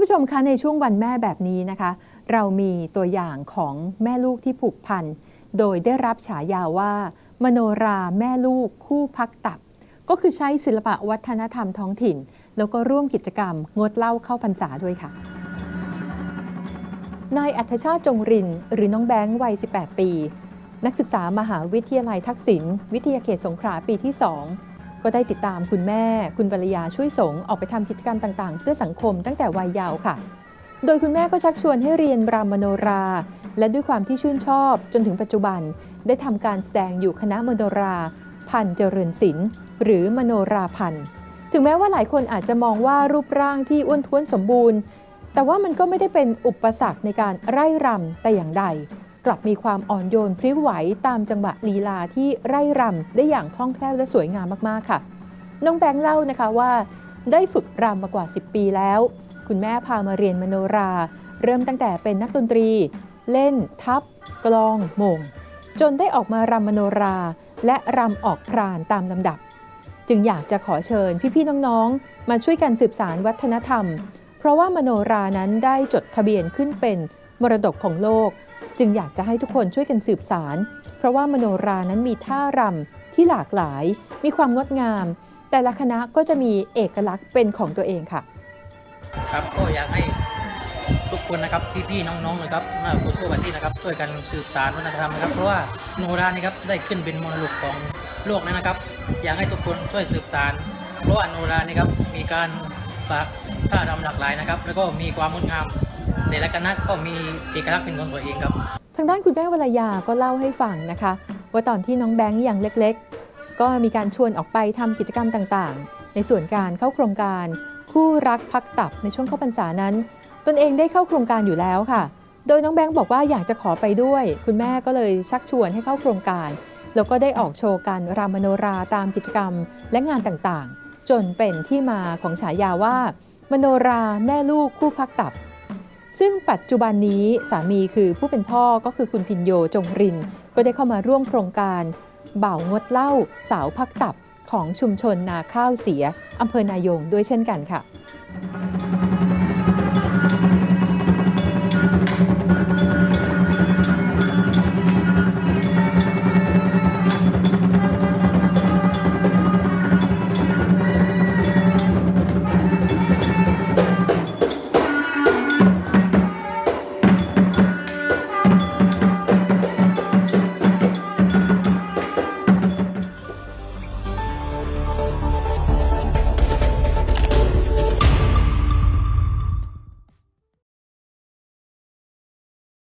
านผู้ชมคะในช่วงวันแม่แบบนี้นะคะ เรามีตัวอย่างของแม่ลูกที่ผูกพัน โดยได้รับฉายาว่า มโนราแม่ลูกคู่พักตับ ก็คือใช้ศิลปะวัฒนธรรมท้องถิ่น แล้วก็ร่วมกิจกรรม งดเหล้าเข้าพรรษาด้วยค่ะนายอัธชาติจงริน หรือน้องแบงค์วัย 18 ปี นักศึกษามหาวิทยาลัยทักษิณวิทยาเขตสงขลาปีที่ 2 ก็ได้ติดตามคุณแม่ คุณภรรยาช่วยสงฆ์ออกไปทำกิจกรรมต่างๆ เพื่อสังคมตั้งแต่วัยเยาว์ค่ะ โดยคุณแม่ก็ชักชวนให้เรียนรำมโนรา และด้วยความที่ชื่นชอบจนถึงปัจจุบัน ได้ทำการแสดงอยู่คณะมโนรา พันเจริญศิลป์หรือมโนราพันถึงแม้ว่าหลายคนอาจจะมองว่ารูปร่างที่อ้วนท้วนสมบูรณ์ แต่ว่ามันก็ไม่ได้เป็นอุปสรรคในการไร่รำแต่อย่างใด กลับมีความอ่อนโยนพริ้วไหวตามจังหวะลีลาที่ไร่รำได้อย่างคล่องแคล่วและสวยงามมากๆค่ะ น้องแบงค์เล่านะคะว่า ได้ฝึกรำมากว่า 10 ปีแล้ว คุณแม่พามาเรียนมโนรา เริ่มตั้งแต่เป็นนักดนตรี เล่น ทับ กลองโมง จนได้ออกมารำมโนรา และรำออกพรานตามลำดับ จึงอยากจะขอเชิญพี่ๆน้องๆ มาช่วยกันสืบสารวัฒนธรรม เพราะว่ามโนรานั้นได้จดทะเบียนขึ้นเป็นมรดกของโลก จึงอยากจะให้ทุกคนช่วยกันสืบสาร เพราะว่ามโนรานั้นมีท่ารำที่หลากหลาย มีความงดงาม แต่ละคณะก็จะมีเอกลักษณ์เป็นของตัวเองค่ะ ครับก็อยากให้ทุกคนนะครับพี่ๆน้องๆนะครับน่าคนทั่วประเทศนะครับช่วยกันสืบสานวัฒนธรรมนะครับ เพราะว่าโนรานี่ครับได้ขึ้นเป็นมรดกของโลกแล้วนะครับ อยากให้ทุกคนช่วยสืบสานเพราะว่าโนรานี่ครับมีการปะท่ารำหลากหลายนะครับ แล้วก็มีความงดงาม แต่ละคณะก็มีเอกลักษณ์เป็นของตัวเองครับ ทางด้านคุณแม่วรยาก็เล่าให้ฟังนะคะ ว่าตอนที่น้องแบงค์ยังเล็กๆ ก็มีการชวนออกไปทำกิจกรรมต่างๆ ในส่วนการเข้าโครงการ คู่รักพักตับในช่วงเข้าพรรษานั้น ตนเองได้เข้าโครงการอยู่แล้วค่ะ โดยน้องแบงค์บอกว่าอยากจะขอไปด้วย คุณแม่ก็เลยชักชวนให้เข้าโครงการ แล้วก็ได้ออกโชว์การรำมโนราตามกิจกรรมและงานต่างๆ จนเป็นที่มาของฉายาว่ามโนราแม่ลูกคู่พักตับ ซึ่งปัจจุบันนี้สามีคือผู้เป็นพ่อก็คือคุณพินโยจงริน ก็ได้เข้ามาร่วมโครงการเบ่างดเหล้าสาวพักตับของชุมชนนาข้าวเสียอำเภอนายงด้วยเช่นกันค่ะ